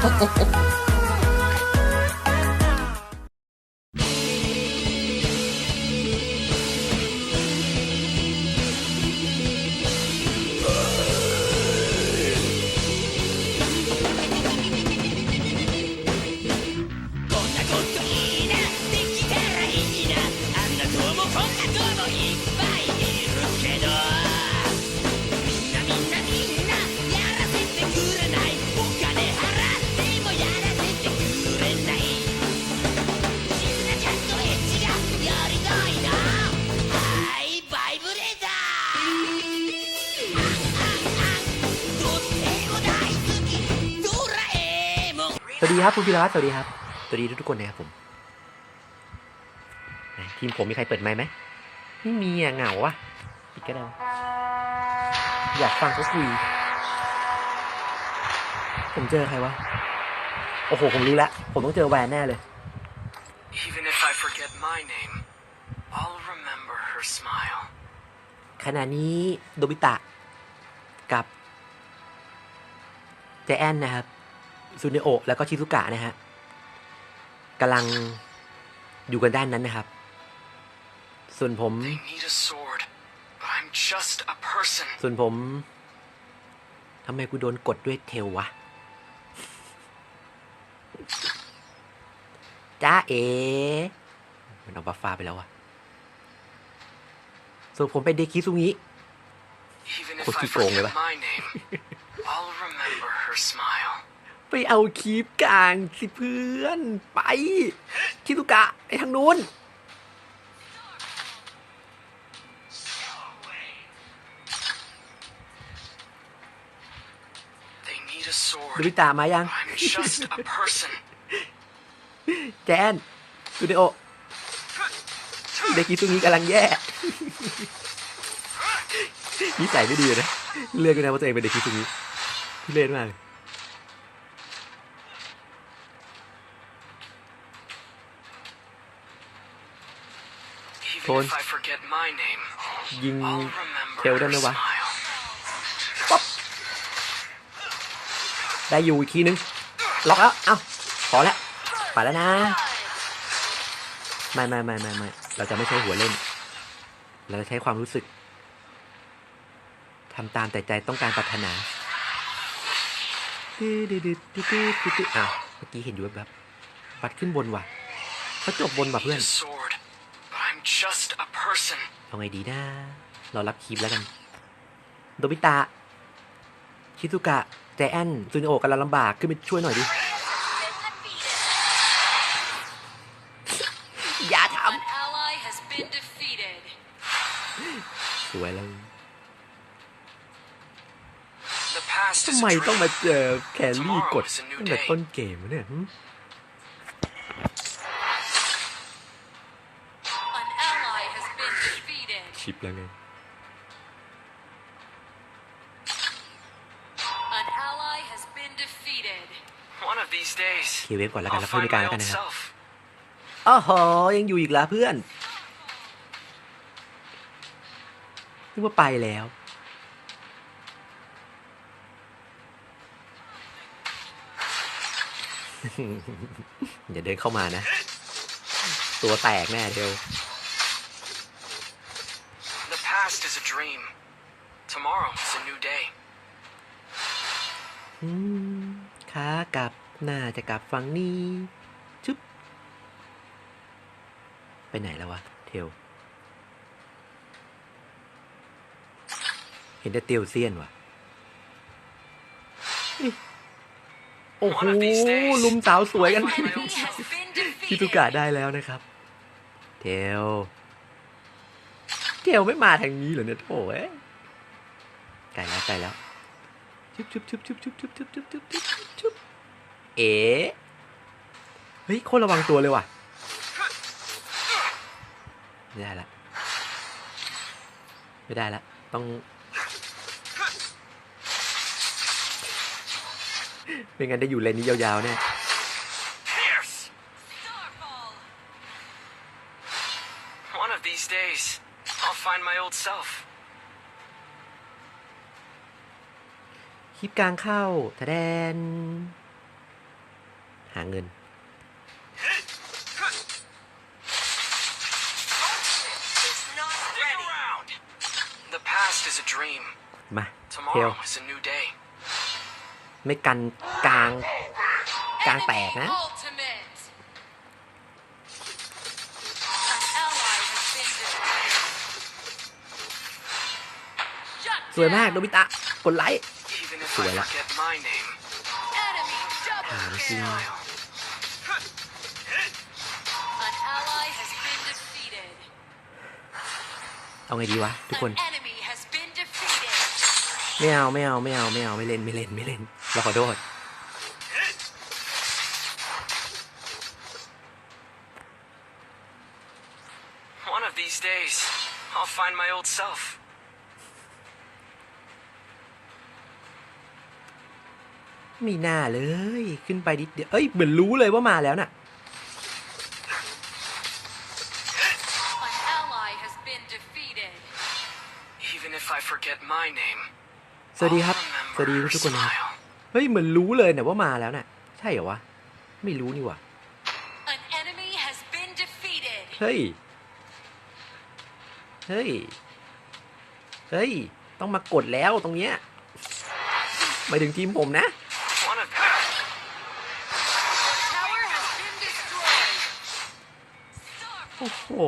哈哈哈 วัสดีครับคุณพิรวัตรสวัสดีครับสวัสดีทุกๆคนนะครับผมไหนทีมผมมีใครเปิดไมค์ไหมไม่มีอะเหงาอะปิดก็ได้วะอยากฟังเขาคุยผมเจอใครวะโอ้โหผมรู้แล้วผมต้องเจอแวนแน่เลย Even if I forget my name, I'll remember her smile. ขณะนี้โดบิตะกับเจแอนนะครับ ซูเนโอะแล้วก็ชิซุกะนะฮะกำลังอยู่กันด้านนั้นนะครับ ส่วนผม They need a sword, but I'm just a person. ส่วนผมทำไมกูโดนกดด้วยเทลวะจ้าเอ มันเอาบัฟฟ้าไปแล้ววะส่วนผมเป็นเดคิซุงิ Even if Kok I die volgende? forget my name, I'll remember her smile. ไปเอาคีบกลางสิเพื่อน ไปชิซุกะไปทางนู้น They need a โด sword. บิตะมายัง I'm just a person. แจนซูเนโอะเดคิซุงิกำลังแย่นิสัยไม่ดีเลยนะเลือกกันนะว่าตัวเองเป็นเด็กคิซุงิที่เล่นมาก Even Thôi. if I forget my name, ยิง I'll remember เทลได้ไหม her วะ smile. ได้อยู่อีกทีนึง ล็อกแล้ว เอ้า พอแล้วไปแล้วนะ ไม่ไม่ไม่ไม่ไม่เราจะไม่ใช้หัวเล่น เราจะใช้ความรู้สึกทำตามแต่ใจต้องการปรารถนาดื้อดื้อดื้อดื้อดื้อดื้อดื้ออ้าวเมื่อกี้เห็นอยู่แบบๆปัดขึ้นบนว่ะเขาจบบนว่ะ Need เพื่อน a sword, but I'm just a person. เอาไงดีนะเรารับคีบแล้วกัน โดบิตะ ชิซุกะ แจแอนซูนิโอกำลังลำบาก ขึ้นไปช่วยหน่อยดิ อย่าท An ally has been defeated. ำสวยแล้ว The past ทำ is ไม a ต้อง dream. มาเจอแครี่กดตั้งแต่ต้นเกมวะเนี่ยหึ defeated. ชิปแล้วไง An ally has been defeated. One of these days, เคเวฟก่อนแล้วกัน I'll แล้วค่อย find มีการ my แล้วกัน old นะครับ self. อ้อโหยังอยู่อีกแล้วเพื่อนนึกว่าไปแล้ว อย่าเดินเข้ามานะ ตัวแตกแน่เดียว The past is a dream. Tomorrow is a new day. อืมขากลับน่าจะกลับฝั่งนี้ชุบไปไหนแล้ววะเทลเห็นแต่เตียวเซียนว่ะนี่โอ้โห One of these days, ลุมสาวสวยกัน I'll find my Enemy old has self. been ชิซุกะ defeated. ได้แล้วนะครับ เทล เทลไม่มาทางนี้เหรอเนี่ยโถ่เอ้ยไกลแล้วไกลแล้วชุบชุบชุบชุบชุบชุบชุบชุบชุบชุบชุบเอ๋เฮ้ยโคตรระวังตัวเลยว่ะไม่ได้ละไม่ได้ละต้องไม่งั้นได้อยู่เลนนี้ยาวๆเนี่ ย Fierce. Starfall. One of these days, I'll find my old self. คลิปกลางเข้าทะแดน หาเงิน Stick around. The past is a dream. มาเทล Tomorrow is a new day. ไม่กันกลางกลางแตก Enemy นะ ultimate. สวยมากโนบิตะกดไลค์สวยละหาจริงเอาไงดีวะทุกคนไม่เอาไม่เอาไม่เอาไม่เอาไม่เล่นไม่เล่นไม่เล่นเราขอโทษ ไม่น่าเลย ขึ้นไปดิดเดียวเอ้ยเหมือนรู้เลยว่ามาแล้วน่ะ An ally has been defeated. Even if I forget my name, สวัสดีครับ I'll สวัสดี remember her ทุกคนนะครับ smile. เฮ้ยเหมือนรู้เลยเนี่ยว่ามาแล้วน่ะ ใช่เหรอวะ ไม่รู้นี่หว่า An enemy has been defeated. เฮ้ย เฮ้ย เฮ้ย ต้องมากดแล้วตรงเนี้ยหมายถึงทีมผมนะ One of Tower has been destroyed. โอ้โห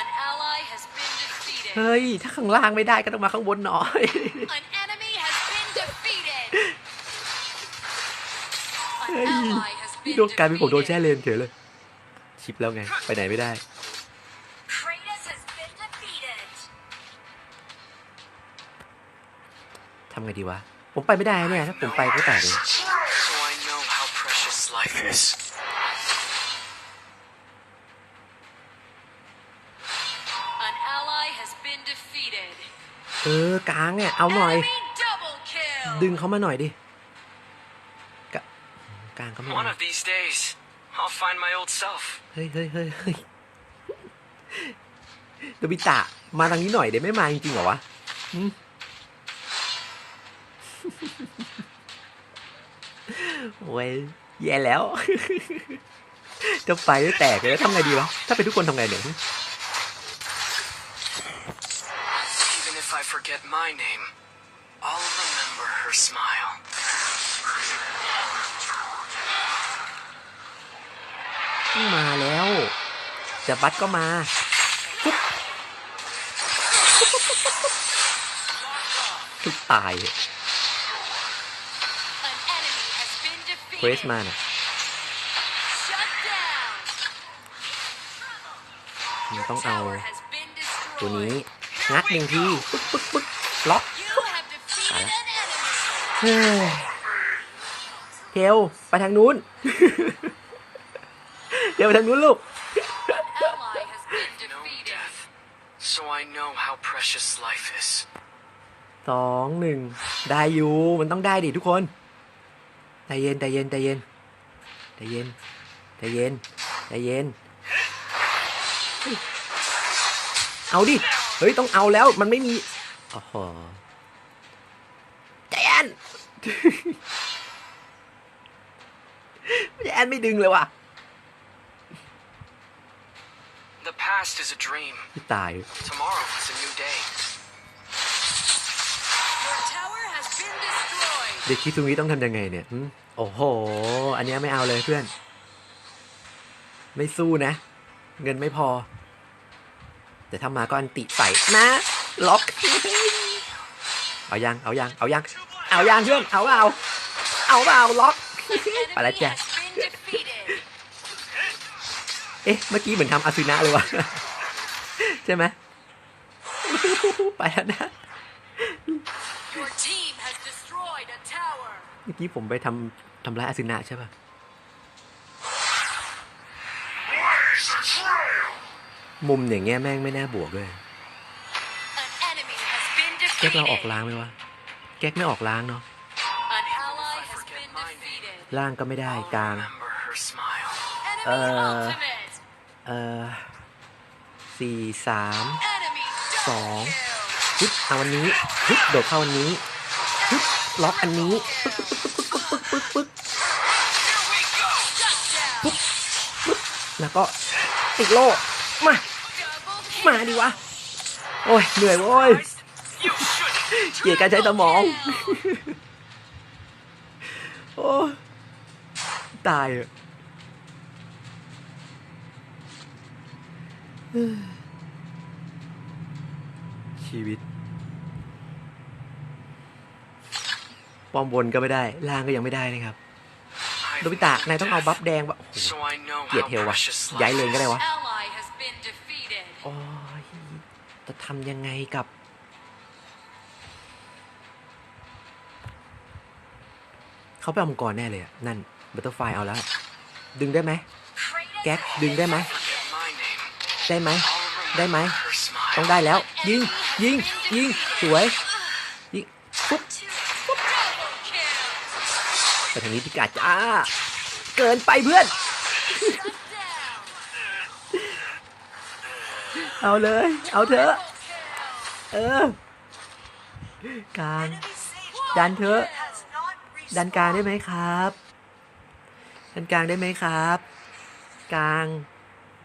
An ally has been defeated. เฮ้ย ถ้าข้างล่างไม่ได้ก็ต้องมาข้างบนหน่อย An enemy has been defeated. เฮ้ย An ally has นี่ been โดนกลายเป็นผมโดนแช่ defeated. เลนเฉยเลย ชิปแล้วไง ไปไหนไม่ได้ Kratos has been defeated. ทำไงดีวะ ผมไปไม่ได้เนี่ย ถ้าผมไปก็แตกเลย เออกลางเนี่ย เอาหน่อย Enemy double kill. ดึงเขามาหน่อยดิกะกลางก็ไม่ One ได้ of these days, I'll find my old self. เฮ้ยเฮ้ยเฮ้ยเฮ้ยโนบิตะมาทางนี้หน่อยเดี๋ยวไม่มาจริงๆเหรอวะหึโอ้ยแย่แล้ว จะไปไม่แตกเลยแล้วทำไงดีวะ ถ้าเป็นทุกคนทำไงเนี่ย Even if I forget my name, I'll remember her smile. มาแล้วจะบัตก็มาปุ๊บทุกตาย An enemy has been เควส defeated. มาน่ะ Shut down. มัน Your ต้องเอา tower has been ตัวนี้ destroyed. งัดหนึ่งที ปึ๊กปึ๊กปึ๊ก ล็อกเฮ้ยเทลไปทางนู้น เดี๋ยวไปทางนู้นลูก so I know how precious life is. สองหนึ่งได้อยู่ มันต้องได้ดิทุกคนใจเย็นใจเย็นใจเย็นใจเย็นใจเย็นใจเย็น เอาดิ เฮ้ย ต้องเอาแล้ว มันไม่มี โอ้โหใจเย็นใจเย็นไม่ดึงเลยว่ะ The past is a dream. พี่ตาย Tomorrow is a new day. Your tower has been destroyed. เด็กคิดตรงนี้ต้องทำยังไงเนี่ยหึโอ้โห อันเนี้ยไม่เอาเลยเพื่อน ไม่สู้นะ เงินไม่พอ แต่ถ้ามาก็อันติใส่นะ ล็อก เอายัง เอายัง เอายัง เอายังเพื่อน เอาเปล่าเอาเปล่าล็อก An ไปแล้ว enemy จ้ะ has been defeated. เอ๊ะ เมื่อกี้เหมือนทำอาซุนะเลยวะใช่ไหมไปแล้วนะ Your team has destroyed a tower. เมื่อกี้ผมไปทำทำร้ายอาซุนะใช่ป่ะมุมอย่างเงี้ยแม่งไม่น่าบวกด้วย ก๊กเราออก defeated. ล้างไหมวะ แก๊กไม่ออกล้างเนาะ An ally has been defeated. ล่างก็ไม่ได้ I'll กลาง remember her smile. Enemy Uh, ultimate. เอ่อสี่สาม Enemy double Song. kill. ฮึบเอาวันนี้ฮึบโดดเข้าวันนี้ฮึบล็อกอันนี้ปึ๊กปึ๊กปึ๊กปึ๊กปึ๊กปึ๊ก Here we go! Shut แล้วก็ติดโล่มา Double มาดิวะ โอ้ยเหนื่อยโว้ย You shouldn't. เกลียดการใช้สมอง โอ้ยตายอะเฮ้ยชีวิต ป้อมบนก็ไม่ได้ ล่างก็ยังไม่ได้นะครับ I've โนบิตะนายต้องเอาบัฟแดงวะโอ้โห So I know เกลียด how เทลวะ precious ย้าย life เลนก็ได้ is. วะ ally has been defeated. โอ้ยจะทำยังไงกับ เขาไปเอามังกรแน่เลยอะนั่นบัตเตอร์ไฟเอาแล้ว ดึงได้ไหมแก๊กดึงได้ไหมได้ไหมได้ไหมต้องได้แล้ว ยิงยิงยิงสวยยิงปุ๊บไปทางนี้พิกาจ้าเกินไปเพื่อน เอาเลย เอาเถอะ เออกลางดันเถอะ ดันกลางได้ไหมครับ ดันกลางได้ไหมครับ กลาง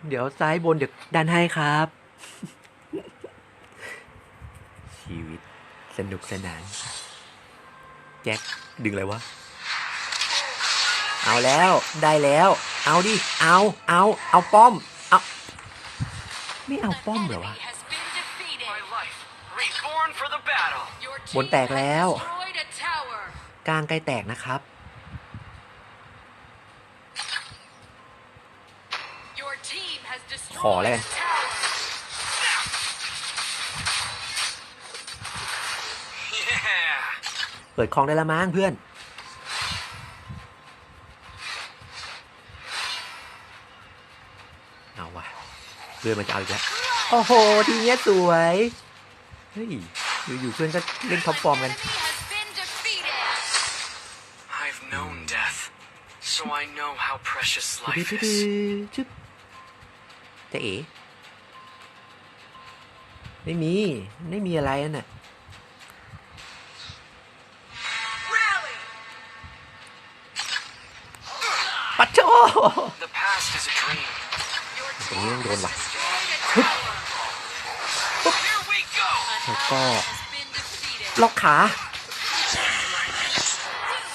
เดี๋ยวซ้ายบนเดี๋ยวดันให้ครับ ชีวิตสนุกสนาน แจ็คดึงอะไรวะ เอาแล้วได้แล้ว เอาดิ เอา เอา เอาป้อม เอา ไม่เอา An ป้อมเหรอ enemy วะ has been defeated. My life, reborn for the battle. Your บน team แตก has แล้ว destroyed a tower. กลางใกล้แตกนะครับ Your team has ขอ destroyed แล้ว a กัน tower. Yeah. เปิดคลองได้ละมั้งเพื่อน เอาวะเพื่อนมันจะเอาอีกแล้ว โอ้โห ทีเนี้ยสวย เฮ้ย อยู่ๆเพื่อนก็เล่นท็อปฟอร์มกัน I know how precious ดื้ life อ is. ๆชึบจะเอ๋ไม่มี ไม่มีอะไรนั่นน่ะปัดโช The past is a dream. Your ตรงนี้ต้องโดนว่ะ destroyed a tower. Here we go. An Let's go. ally has been defeated. ล็อกขา You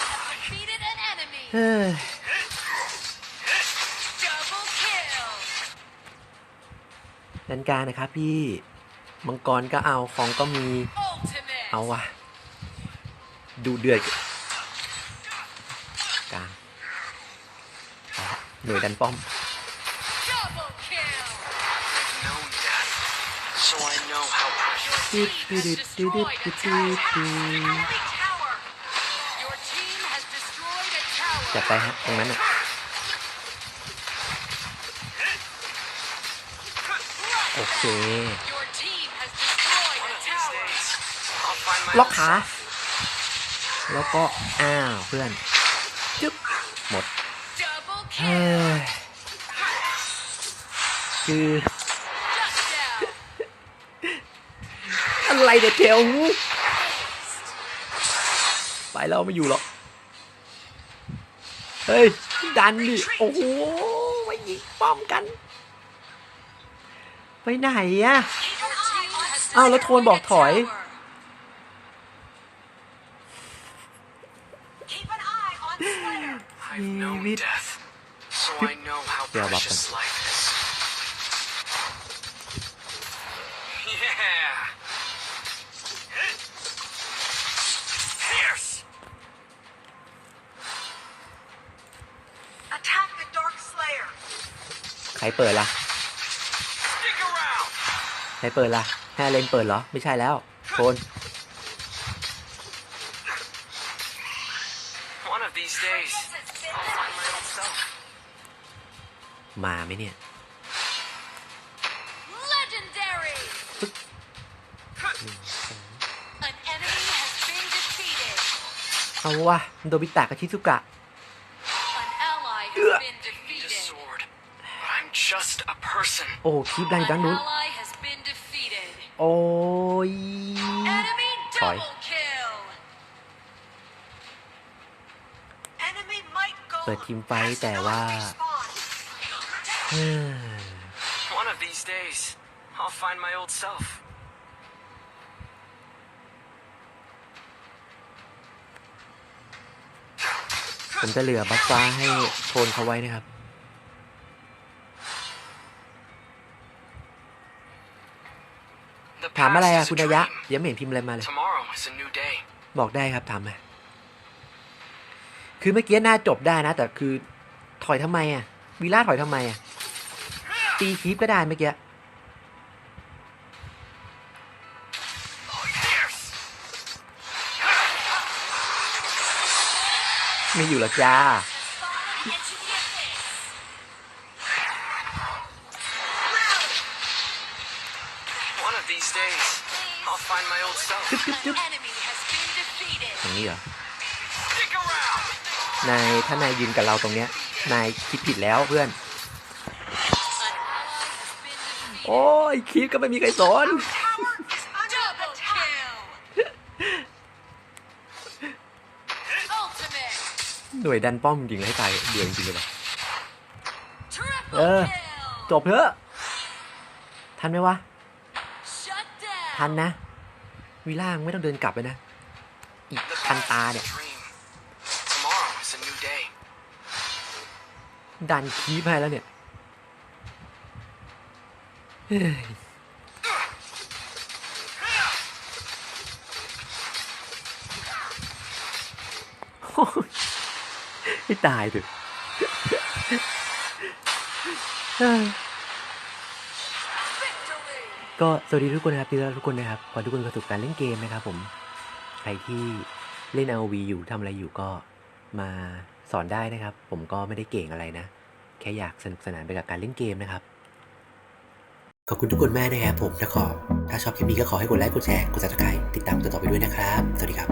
have defeated an enemy. เฮ้ย ดันกลารนะครับพี่มังกรก็เอาของก็มี Ultimate. เอาวะดูเดือดกลางเอาละหน่วยดันป้อม Double kill. I've known death, so I know how precious. Your team has destroyed a tower. Enemy tower. Your team has destroyed a จัด tower. ไปฮะตรงนั้นอะ โอเค Your team has destroyed One a of these tower. days, I'll find my ล็อกขา แล้วก็ อ้าว เพื่อน จึ๊บ หมด Double เฮ้ kill. ยคือ Shut down. อะไรเด็ดเทลไปแล้วไม่อยู่หรอก เฮ้ย ดันดิ โอ้โหไม่ยิงป้อมกัน ไปไหนอะ Your team has อ้าวแล้วโทนบอกถอย destroyed a tower. I've known David. death, so I know how Yeah, precious life is. Yeah. Fierce. Attack the Dark Slayer! ใครเปิดล่ะ Stick around. ใครเปิดล่ะแฮร์เลนเปิดเหรอ ไม่ใช่แล้ว โทน One of these days, I'll find my own self. มาไหมเนี่ย Legendary. An enemy has been defeated. เอาวะโดบิตะกับชิซุกะ An ally has been Need a defeated. sword, but I'm just a person. โอ้คลิปดังอยู่ An ด้านนู้ โอ้ย Enemy Sorry. double kill. Enemy might go เปิดทีมไฟท์ has แต่ว่า not respawned. เฮ้ย One of these days, I'll find my old self. ผมจะเหลือบัฟฟ้าให้โทนเขาไว้นะครับ ถามอะไร past อะ is คุณ a อายะ dream. ยังไม่เห็นพิมพ์อะไรมาเลย Tomorrow is a new day. บอกได้ครับถามมาคือเมื่อกี้น่าจบได้นะ แต่คือถอยทำไมอะวีล่าถอยทำไมอะตีคีปก็ได้เมื่อกี้ไม่อยู่หรอกจ้า นายถ้านายยืนกับเราตรงเนี้ย นายคิดผิดแล้วเพื่อน An ally has been defeated. โอ้ยคีปก็ไม่มีใครสอน Double kill. Ultimate. หน่วยดันป้อมจริงๆให้ตายเดือดจริงๆเลยว่ะ Triple Ờ. kill. จบเถอะ ทันไหมวะ Shut down. ทันนะวีล่ามึงไม่ต้องเดินกลับเลยนะ อีก The พัน past ตา is เนี่ย ดันคีบให้แล้วเนี่ยเฮ้ยโอ้ยให้ตายเถอะก็สวัสดีทุกคนนะครับที่รักทุกคนนะครับขอทุกคนมีความสุขการเล่นเกมนะครับผม ใครที่เล่น RV อยู่ทำอะไรอยู่ก็มา สอนได้นะครับ ผมก็ไม่ได้เก่งอะไรนะ แค่อยากสนุกสนานไปกับการเล่นเกมนะครับ ขอบคุณทุกคนมากนะครับผมถ้าขอ ถ้าชอบคลิปนี้ก็ขอให้กดไลค์ กดแชร์ กด subscribe ติดตามต่อไปด้วยนะครับ สวัสดีครับ